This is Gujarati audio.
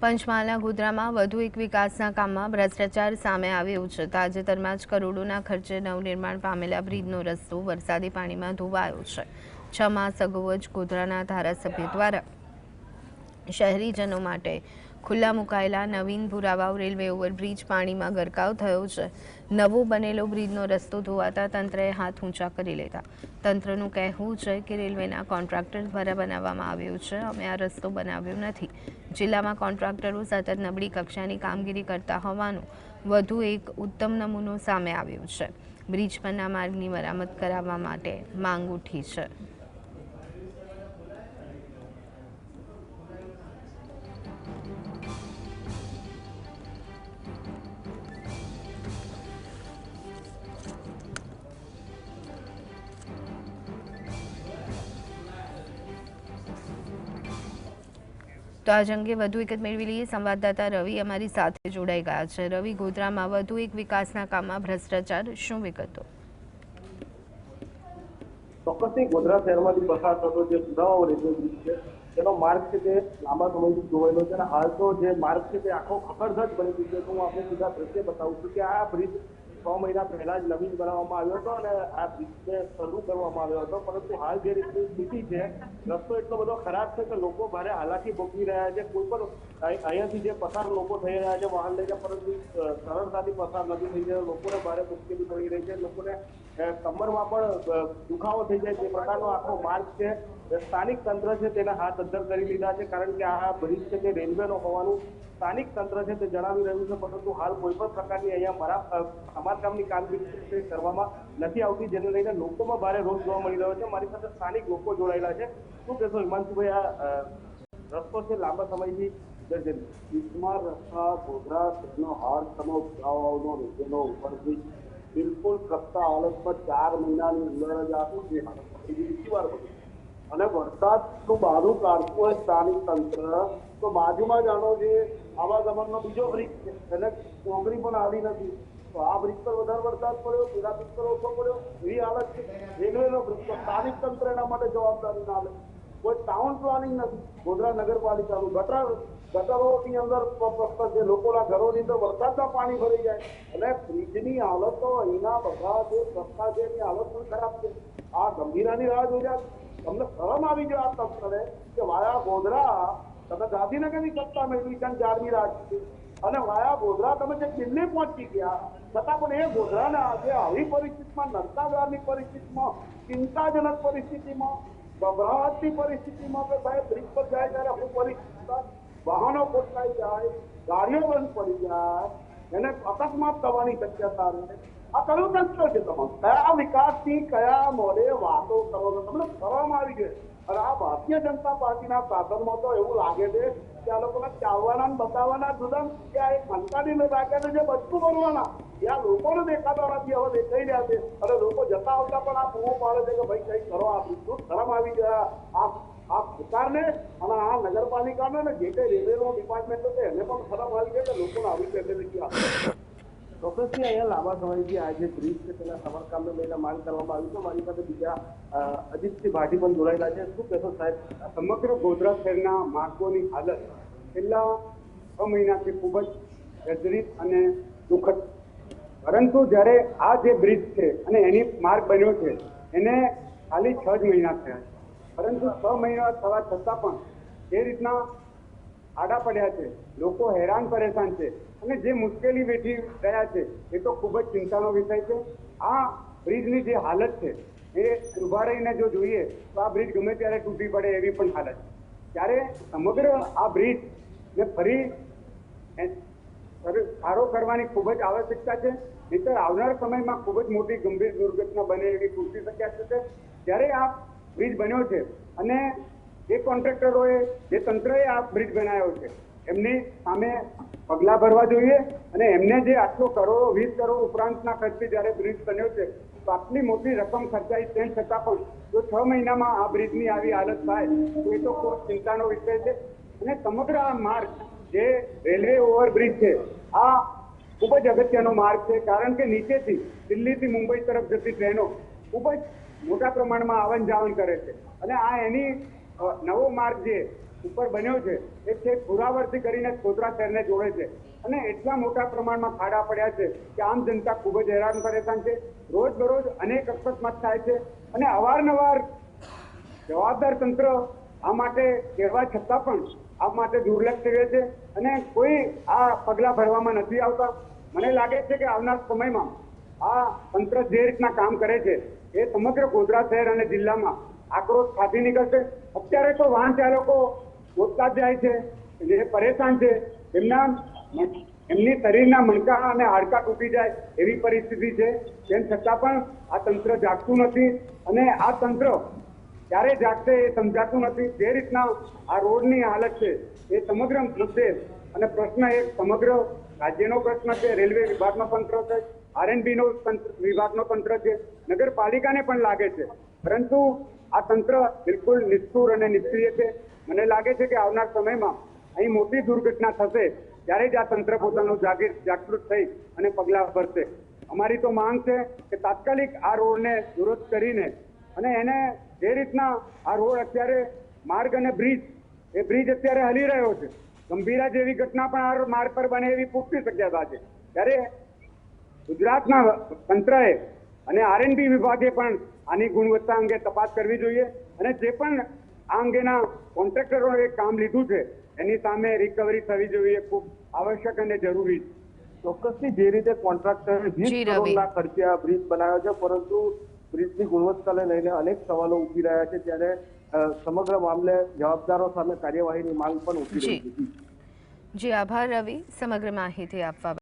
પંચમહાલના ગોધરામાં વધુ એક વિકાસના કામમાં ભ્રષ્ટાચાર સામે આવ્યો છે. તાજેતરમાં જ કરોડોના ખર્ચે નવનિર્માણ પામેલા બ્રિજનો રસ્તો વરસાદી પાણીમાં ધોવાયો છે. છ માસ અગાઉ જ ગોધરાના ધારાસભ્ય દ્વારા શહેરીજનો માટે ખુલ્લા મુકાયેલા નવીન ભુરાવાવ રેલવે ઓવરબ્રિજ પાણીમાં ગરકાવ થયો છે. નવો બનેલો બ્રિજનો રસ્તો ધોવાતા તંત્રએ હાથ ઊંચા કરી લીધા તંત્રનું કહેવું છે કે રેલવેના કોન્ટ્રાક્ટર દ્વારા બનાવવામાં આવ્યો છે. અમે આ રસ્તો બનાવ્યો નથી. જિલ્લામાં કોન્ટ્રાક્ટરો સતત નબળી કક્ષાની કામગીરી કરતા હોવાનું વધુ એક ઉત્તમ નમૂનો સામે આવ્યો છે. બ્રિજ પરના માર્ગની મરામત કરાવવા માટે માંગ ઉઠી છે. તો આજ અંગે વધુ વિગત મેળવી લઈએ. સંવાદદાતા રવિ અમારી સાથે જોડાઈ ગયા છે. રવિ, ગોધરામાં વધુ એક વિકાસના કામમાં ભ્રષ્ટાચાર શું વિગતો? ચોક્કસથી ગોધરા શહેરમાંથી પસાર થતો જે સુધારાઓ રેલવે બ્રિજ છે, તેનો માર્ગ છે તે લાંબા સમયથી જોવાયેલો છે અને હાલ તો જે માર્ગ છે તે આખો ખખડધજ બની ગયો છે. તો હું આપણે સીધા દ્રશ્ય બતાવું છું કે આ બ્રિજ છ મહિના પહેલા જ નવીન બનાવવામાં આવ્યો હતો અને આ બ્રિજને શરૂ કરવામાં આવ્યો હતો. પરંતુ હાલ જે રીતની સ્થિતિ છે, રસ્તો એટલો બધો ખરાબ છે કે લોકો ભારે હાલાકી ભોગવી રહ્યા છે. કોઈ પણ અહીંયાથી જે પસાર લોકો થઈ રહ્યા છે, વાહન લઈને પરંતુ સરળતાથી પસાર નથી થઈ રહ્યો. લોકોને ભારે મુશ્કેલી પડી રહી છે. લોકોને કમરમાં પણ દુખાવો થઈ જાય તે પ્રકારનો આખો માર્ગ છે સ્થાનિક તંત્ર છે તેના હાથ અદ્ધર કરી લીધા છે, કારણ કે આ બ્રિજ છે તે રેલવેનો હોવાનું સ્થાનિક તંત્ર છે તે જણાવી રહ્યું છે, પરંતુ હાલ કોઈ પણ પ્રકારની અહીંયા મરા સમારકામની કામગીરી કરવામાં નથી આવતી, જેને લઈને લોકોમાં ભારે રોષ જોવા મળી રહ્યો છે. મારી સાથે સ્થાનિક લોકો જોડાયેલા છે. શું કહેશો હિમાંશુભાઈ, આ રસ્તો છે લાંબા સમયથી જર્જરિત રસ્તા, ગોધરા શહેરનો હાર સમો ગાવાનો નીચેનો ઉપરથી બિલકુલ કપ્તા હાલતમાં ચાર મહિનાની અંદર જ આખું જે બીજી વાર બની અને વરસાદનું બહારું કાઢતું હોય સ્થાનિક તંત્ર. તો બાજુમાં જાણો જે આવાગમનનો બીજો બ્રિજ છે, એને કોકરી પણ આવી નથી. તો આ બ્રિજ પર વધારે વરસાદ પડ્યો પેલા બ્રિજ પર ઓછો પડ્યો. એવી હાલત છે. રેલવેનો બ્રિજ તો સ્થાનિક તંત્ર એના માટે જવાબદારી ના લે. કોઈ ટાઉન પ્લાનિંગ નથી. ગોધરા નગરપાલિકાનું ગટર, ગટરોની અંદર પ- જે લોકોના ઘરોની અંદર વરસાદના પાણી ભરી જાય. અને બ્રિજની હાલત તો અહીંના બધા જે રસ્તા છે એની હાલત પણ ખરાબ છે. આ ગંભીરાની રાહ જોઈ તમને શરમ આવી જાય આ તંત્રને કે વાયા ગોધરા તમે ગાંધીનગરની સત્તા મેળવી છે જાળવી રાખી અને વાયા ગોધરા તમે જે દિલ્હી પહોંચી ગયા, છતાં પણ એ ગોધરાના આજે આવી પરિસ્થિતિમાં નર્તાગારની પરિસ્થિતિમાં, ચિંતાજનક પરિસ્થિતિમાં ગભરાટની પરિસ્થિતિમાં કે સાહેબ બ્રિજ પર જાય ત્યારે હું પરિસ્થિતિ વાહનો ખોટલાઈ જાય, ગાડીઓ બંધ પડી જાય, એને અકસ્માત થવાની શક્યતા રહે. આ કયું તંત્ર છે તમારું કયા વિકાસની કયા મોડે વાતો કરો તમને શરમ આવી છે. અને આ ભારતીય જનતા પાર્ટીના સાધનમાં તો એવું લાગે છે કે આ લોકોને ચાવવાના બતાવવાના જુદા કે આ એક મંતાડીને રાખ્યા જે બચતું કરવાના આ લોકોને દેખાતા નથી, હવે દેખાઈ રહ્યા છે. અને લોકો જતા આવતા પણ આ પૂરો પાડે છે કે ભાઈ કંઈક કરો. આ શું શરમ આવી ગયા આ આ સરકારને અને આ નગરપાલિકાને ને જે કઈ રેલવેનો ડિપાર્ટમેન્ટ હતો એને પણ ખરાબ આવી ગયા કે લોકોને આવી ફેસિલિટી આપે ચોક્કસથી અહીંયા લાંબા સમયથી આ જે બ્રિજ છે, તેના સમારકામને લઈને માંગ કરવામાં આવી છે. મારી પાસે બીજા અજીતસિંહ ભાટી પણ જોડાયેલા છે. શું કહેશો સાહેબ? સમગ્ર ગોધરા શહેરના માર્ગોની હાલત છેલ્લા છ મહિનાથી ખૂબ જ જર્જરિત અને દુઃખદ પરંતુ જ્યારે આ જે બ્રિજ છે અને એની માર્ગ બન્યો છે, એને ખાલી છ જ મહિના થયા છે. પરંતુ છ મહિના થવા છતાં પણ જે રીતના આડા પડ્યા છે. લોકો હેરાન પરેશાન છે. અને જે મુશ્કેલી વેઠી રહ્યા છે, એ તો ખૂબ જ ચિંતાનો વિષય છે. આ બ્રિજની જે હાલત છે, એ ઊભા રહીને જો જોઈએ, તો આ બ્રિજ ગમે ત્યારે તૂટી પડે એવી પણ હાલત છે. ત્યારે સમગ્ર આ બ્રિજ ને ફરી સારો કરવાની ખૂબ જ આવશ્યકતા છે, નહીંતર આવનાર સમયમાં ખૂબ જ મોટી ગંભીર દુર્ઘટના બને એવી પૂરતી શક્યતા છે. જ્યારે આ બ્રિજ બન્યો છે, અને જે કોન્ટ્રાક્ટરોએ, જે તંત્રએ આ બ્રિજ બનાવ્યો છે એમની સામે પગલાં ભરવા જોઈએ અને એમને જે આટલો કરોડો, વીસ કરોડ ઉપરાંતના ખર્ચે જ્યારે બ્રિજ બન્યો છે, તો આટલી મોટી રકમ ખર્ચાઈ તેમ છતાં પણ જો છ મહિનામાં આ બ્રિજની આવી હાલત થાય, તો એ તો ખૂબ ચિંતાનો વિષય છે. અને સમગ્ર આ માર્ગ જે રેલવે ઓવરબ્રિજ છે, આ ખૂબ જ અગત્યનો માર્ગ છે, કારણ કે નીચેથી દિલ્હીથી મુંબઈ તરફ જતી ટ્રેનો ખૂબ જ મોટા પ્રમાણમાં આવન જાવન કરે છે. અને આ એની નવો માર્ગ જે ઉપર બન્યો છે. એ છે પુરાવર્તી કરીને ગોધરા શહેરને જોડે છે. અને એટલા મોટા પ્રમાણમાં ખાડા પડ્યા છે કે આમ જનતા ખૂબ જ હેરાન પરેશાન છે. રોજ બરોજ અનેક અકસ્માત થાય છે અને અવારનવાર જવાબદાર તંત્ર આ માટે કહેવા છતાં પણ આ માટે દુર્લક્ષ કરે છે અને કોઈ આ પગલાં ભરવામાં નથી આવતા. મને લાગે છે કે આવનાર સમયમાં આ તંત્ર જે રીતના કામ કરે છે એ સમગ્ર ગોધરા શહેર અને જિલ્લામાં આક્રોશ ફાટી નીકળશે. અત્યારે તો વાહન ચાલકો ગોતતા જાય છે, જે પરેશાન છે, એમના એમની શરીરના મણકા અને હાડકા તૂટી જાય એવી પરિસ્થિતિ છે. તેમ છતાં પણ આ તંત્ર જાગતું નથી અને આ તંત્ર ક્યારે જાગશે એ સમજાતું નથી. જે રીતના આ રોડની હાલત છે, એ સમગ્ર મુદ્દે અને પ્રશ્ન એક સમગ્ર રાજ્યનો પ્રશ્ન છે, રેલવે વિભાગનો તંત્ર છે આરએનબીનો વિભાગનો તંત્ર છે, નગરપાલિકાને પણ લાગે છે. પરંતુ આ તંત્ર બિલકુલ નિષ્ઠુર અને નિષ્ક્રિય છે. મને લાગે છે કે આવનાર સમયમાં અહીં મોટી દુર્ઘટના થશે, ત્યારે જ આ તંત્ર પોતાનું જાગીર, જાગૃત થઈ અને પગલાં ભરશે. અમારી તો માંગ છે કે તાત્કાલિક આ રોડને દુરસ્ત કરીને અને એને જે રીતના આ રોડ અત્યારે માર્ગ અને બ્રિજ, એ બ્રિજ અત્યારે હલી રહ્યો છે. ગંભીરા જેવી ઘટના પણ આ માર્ગ પર બને એવી પૂરતી શક્યતા છે. ત્યારે ગુજરાતના તંત્રએ અને આરએનબી વિભાગે પણ આની ગુણવત્તા અંગે તપાસ કરવી જોઈએ અને જે પણ આ અંગેના કોન્ટ્રાક્ટરોએ કામ લીધું છે એની સામે રિકવરી થવી જોઈએ ખૂબ આવશ્યક અને જરૂરી છે. ચોક્કસથી જે રીતે કોન્ટ્રાક્ટરે વીસ કરોડના ખર્ચે આ બ્રિજ બનાવ્યો છે પરંતુ બ્રિજની ગુણવત્તાને લઈને અનેક સવાલો ઊભી રહ્યા છે ત્યારે સમગ્ર મામલે જવાબદારો સામે કાર્યવાહીની માંગ પણ ઉઠી રહી છે. જી આભાર રવિ. સમગ્ર માહિતી આપવા